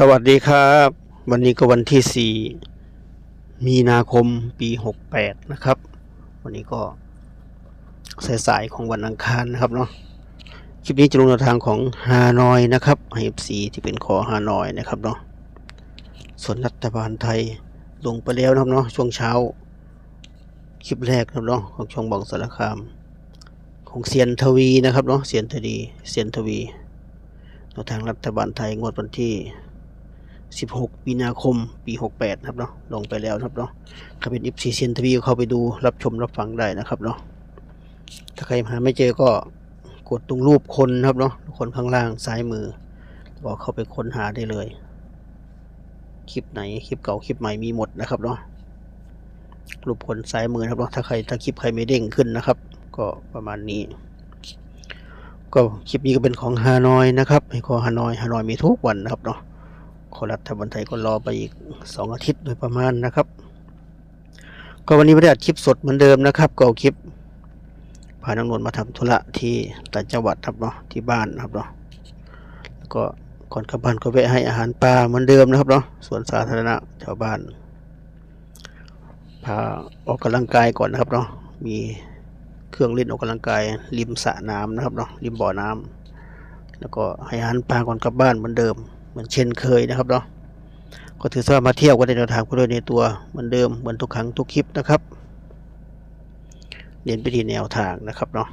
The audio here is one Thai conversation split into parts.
สวัสดีครับ วันนี้ก็วันที่ 4 มีนาคมปี 68 นะครับ วันนี้ก็สายๆของวันอังคารนะครับเนาะคลิปนี้จะลงแนวทางของฮานอยนะครับไฮเอฟซีที่เป็นคอฮานอยนะครับเนาะส่วนรัฐบาลไทยลงไปแล้วนะครับเนาะช่วงเช้า คลิปแรกนะครับเนาะของช่องบองสารคาม ของเซียนทวีนะครับเนาะเซียนทวีเซียนทวีแนวทางรัฐบาลไทยงวดวันที่ 16 มีนาคม ปี 68 ครับเนาะ ลงไปแล้วครับเนาะถ้าเป็น f อ c เซียนทวีเข้าไปดูรับชมรับฟังได้นะครับเนาะ ถ้าใครหาไม่เจอก็กดตรงรูปคนครับเนาะ คนข้างล่างซ้ายมือ ก็เข้าไปค้นหาได้เลย คลิปไหน คลิปเก่า คลิปใหม่มีหมดนะครับเนาะ รูปคนซ้ายมือครับเนาะ ถ้าใครถ้าคลิปใครไม่เด้งขึ้นนะครับ ก็ประมาณนี้ก็คลิปนี้ก็เป็นของฮานอยนะครับให้ขอฮานอยฮานอยมีทุกวันนะครับเนาะ ขอรัฐบาลไทยก็รอไปอีกสองอาทิตย์โดยประมาณนะครับ ก็วันนี้ไม่ได้อัดคลิปสดเหมือนเดิมนะครับ ก็เอาคลิปพาน้องนนท์มาทำธุระที่ต่างจังหวัดครับเนาะที่บ้านนะครับเนาะแล้วก็ก่อนกลับบ้านก็แวะให้อาหารปลาเหมือนเดิมนะครับเนาะสวนสาธารณะแถวบ้าน พาออกกำลังกายก่อนนะครับเนาะมีเครื่องเล่นออกกำลังกายริมสระน้ำนะครับเนาะริมบ่อน้ำแล้วก็ให้อาหารปลาก่อนกลับบ้านเหมือนเดิม เหมือนเช่นเคยนะครับเนาะก็ถือว่ามาเที่ยวก็ได้แนวทางไปด้วยในตัวเหมือนเดิมเหมือนทุกครั้งทุกคลิปนะครับเน้นไปที่แนวทางนะครับเนาะ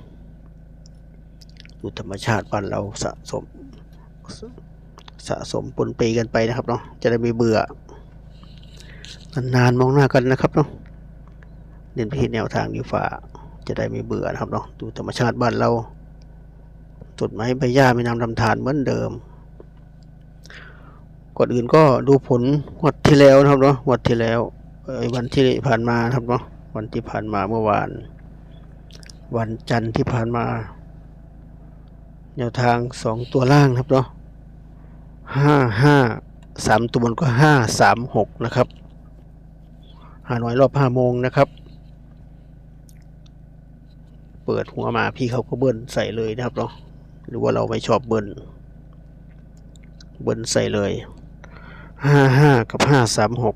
ดูธรรมชาติบ้านเราสะสมสะสมปนเปกันไปนะครับเนาะจะได้ไม่เบื่อนานๆมองหน้ากันนะครับเนาะเน้นไปที่แนวทางนี้ฝ่าจะได้ไม่เบื่อนะครับเนาะดูธรรมชาติบ้านเราต้นไม้ใบหญ้าไม่นำลำธารเหมือนเดิม ก่อนอื่นก็ดูผลวัดที่แล้วนะครับเนาะวัดที่แล้ววันที่ผ่านมาครับเนาะวันที่ผ่านมาเมื่อวาน วันจันทร์ที่ผ่านมาแนวทางสองตัวล่างครับเนาะห้าห้าสามตัวบนก็ห้าสามหกนะครับหาหน่อยรอบห้าโมงนะครับ เปิดหัวมาพี่เขาก็เบิ้ลใส่เลยนะครับเนาะหรือว่าเราไม่ชอบเบิ้ลเบิ้ลใส่เลย ห้าห้ากับห้าสามหก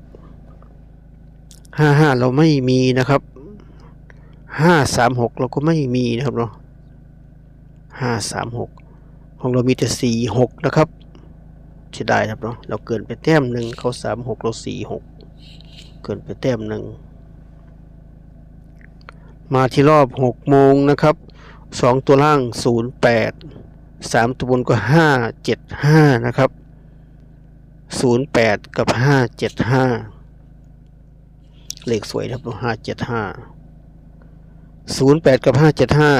ห้าห้าเราไม่มีนะครับห้าสามหกเราก็ไม่มีนะครับเนาะห้าสามหกของเรามีแต่สี่หกนะครับเสียดายครับเนาะเราเกินไปแต้มหนึ่งเขาสามหกเราสี่หกเกินไปแต้มหนึ่งมาที่รอบหกโมงนะครับสองตัวล่างศูนย์แปดสามตัวบนก็ห้าเจ็ดห้านะครับ ศูนย์แปดกับห้าเจ็ดห้าเลขสวยนะครับห้าเจ็ดห้าศูนย์แปดกับห้าเจ็ดห้า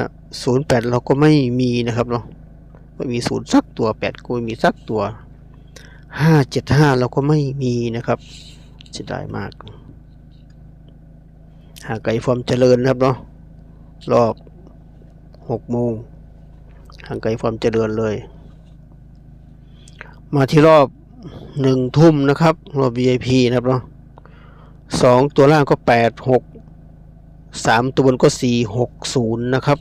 ศูนย์แปดเราก็ไม่มีนะครับเนาะไม่มีศูนย์สักตัวแปดก็ไม่มีสักตัวห้าเจ็ดห้าเราก็ไม่มีนะครับเสียดายมากหาไก่ฟอร์มเจริญนะครับเนาะรอบหกโมงห่างไกลฟอร์มเจริญเลย มาที่รอบ หนึ่งทุ่มนะครับรอบ VIP นะครับเนาะสองตัวล่างก็แปดหกสามตัวบนก็สี่หกศูนย์นะครับ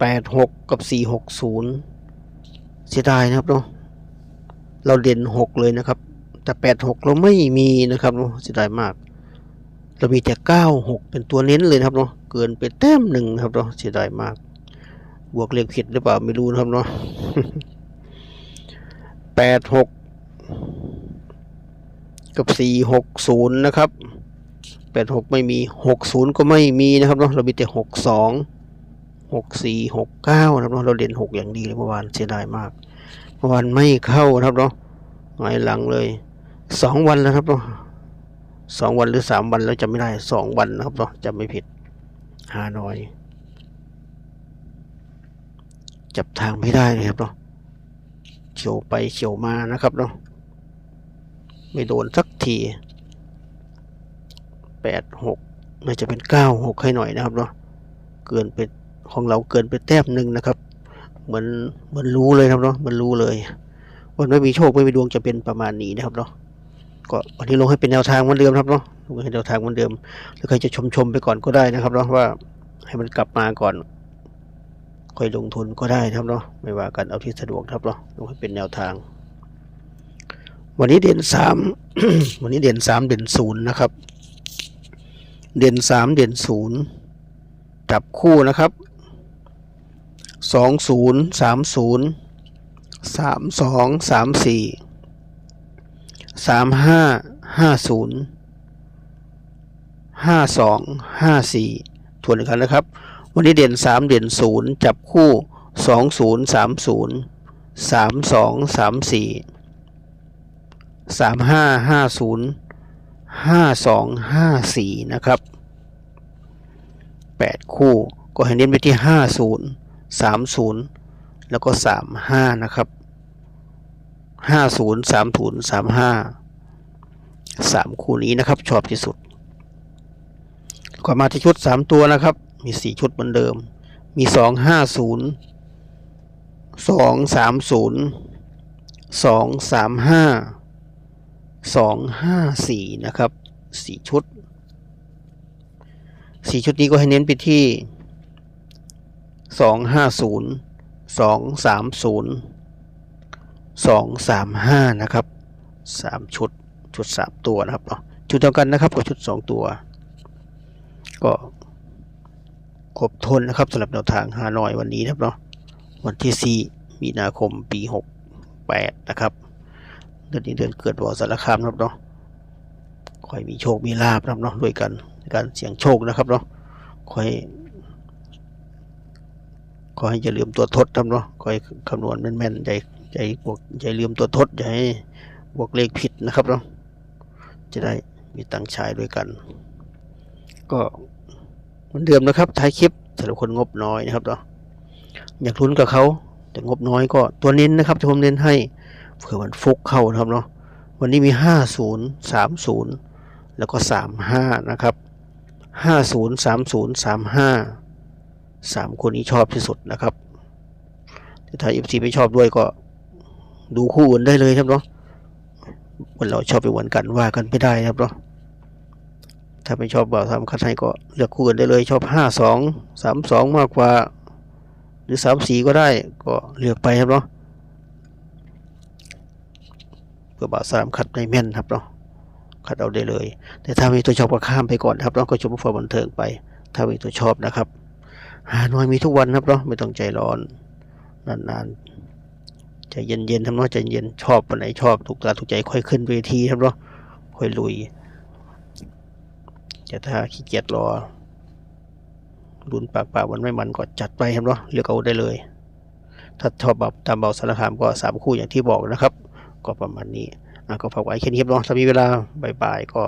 แปดหกกับสี่หกศูนย์เสียดายนะครับเนาะเราเด่นหกเลยนะครับ แต่แปดหกเราไม่มีนะครับเนาะเสียดายมาก เรามีแต่เก้าหกเป็นตัวเน้นเลยนะครับเนาะเกินไปแต้มหนึ่งครับเนาะเสียดายมาก บวกเลขผิดหรือเปล่าไม่รู้นะครับเนาะแปดหก กับสี่หกศูนะครับแปดหกไม่มีหกศูนย์ก็ไม่มีนะครับเนาะเรามีแต่หกสองหกสี่หกเก้านะครับเนาะเราเด่นหกอย่างดีเลยเมื่อวานเสียดายมากเมื่อวานไม่เข้านะครับเนาะหงายหลังเลยสองวันแล้วครับเนาะสองวันหรือสามวันแล้วจำไม่ได้สองวันนะครับเนาะจำไม่ผิดหาหน่อย จับทางไม่ได้เลยครับเนาะเฉียวไปเฉียวมานะครับเนาะ ไม่โดนสักทีแปดหกน่าจะเป็นเก้าหกให้หน่อยนะครับเนาะเกินไปของเราเกินไปแต้มหนึ่งนะครับ เหมือนเหมือนรู้เลยครับเนาะเหมันรู้เลยวันไม่มีโชคไม่มีดวงจะเป็นประมาณนี้นะครับเนาะก็วันนี้ลงให้เป็นแนวทางเหมือนเดิมครับเนาะลงให้แนวทางเหมือนเดิมแล้วใครจะชมชมไปก่อนก็ได้นะครับเนาะว่าให้มันกลับมาก่อนค่อยลงทุนก็ได้ครับเนาะไม่ว่ากันเอาที่สะดวกครับเนาะลงให้เป็นแนวทาง วันนี้เด่นสาม วันนี้เด่นสามเด่นศูนย์นะครับ เด่นสามเด่นศูนย์จับคู่นะครับสองศูนย์สามศูนย์สามสองสามสี่สามห้าห้าศูนย์ห้าสองห้าสี่ทวนอีกครั้งนะครับ วันนี้เด่นสามเด่นศูนย์จับคู่สองศูนย์สามศูนย์สามสองสามสี่ สามห้าห้าศูนย์ห้าสองห้าสี่นะครับแปดคู่ก็ให้เน้นไปที่ห้าศูนย์สามศูนย์แล้วก็สามห้านะครับห้าศูนย์สามศูนย์สามห้าสามคู่นี้นะครับชอบที่สุดก็มาที่ชุดสามตัวนะครับ มีสี่ชุดเหมือนเดิม มีสองห้าศูนย์สองสามศูนย์สองสามห้า สองห้าสี่นะครับสี่ชุดสี่ชุดนี้ก็ให้เน้นไปที่สองห้าศูนย์สองสามศูนย์สองสามห้านะครับสามชุด ชุดสามตัวนะครับเนาะชุดเดียวกันนะครับกับชุดสองตัว ก็ครบทนนะครับสำหรับแนวทางฮานอยวันนี้นะครับเนาะวันที่ 4 มีนาคมปี 68 นะครับ เดือนนี้เดือนเกิดวอสารคามนะครับเนาะคอยมีโชคมีลาบนะครับเนาะด้วยกันการเสี่ยงโชคนะครับเนาะคอยขอให้อย่าลืมตัวทดนะครับเนาะคอยคำนวณแม่นๆใจใจบวกใจลืมตัวทดอย่าให้บวกเลขผิดนะครับเนาะจะได้มีตังค์ใช้ด้วยกัน ก็เหมือนเดิมนะครับท้ายคลิปสำหรับคนงบน้อยนะครับเนาะอยากลุ้นกับเขาแต่งบน้อยก็ตัวเน้นนะครับที่ผมเน้นให้ เผื่อมันฟุกเข้านะครับเนาะวันนี้มีห้าศูนย์สามศูนย์แล้วก็สามห้านะครับห้าศูนย์สามศูนย์สามห้าสามคนนี้ชอบที่สุดนะครับแต่ถ้าเอฟซีไม่ชอบด้วยก็ดูคู่อื่นได้เลยครับเนาะวันเราชอบไปวันกันว่ากันไม่ได้นะครับเนาะถ้าไม่ชอบบ่าวสามคัดให้ก็เลือกคู่อื่นได้เลยชอบห้าสองสามสองมากกว่า หรือสามสีก็ได้ก็เลือกไปครับเนาะ เพื่อบาสามคัดไม่แม่นครับเนาะคัดเอาได้เลย แต่ถ้ามีตัวชอบก็ข้ามไปก่อนครับเนาะก็ชมผู้ฟังบันเทิงไป ถ้ามีตัวชอบนะครับ หาน้อยมีทุกวันครับเนาะไม่ต้องใจร้อนนานๆใจเย็นๆทำเนาะใจเย็นชอบวันไหนชอบถูกตาถูกใจค่อยขึ้นเวทีครับเนาะค่อยลุยแต่ถ้าขี้เกียจรอรุนปากปล่าวันไม่มันก็จัดไปครับเนาะเลือกเอาได้เลย ถ้าชอบแบบตามเบาสารคามก็สามคู่อย่างที่บอกนะครับ ก็ประมาณนี้อะก็ฝากไว้แค่นี้ครับเนาะถ้ามีเวลาบ่ายๆก็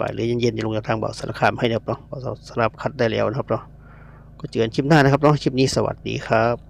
บ่ายๆหรือเย็นๆจะลงจากทางเบาสารคามให้นะครับเนาะเบาสารคามคัดได้แล้วนะครับเนาะก็เจอกันคลิปหน้านะครับเนาะคลิปนี้สวัสดีครับ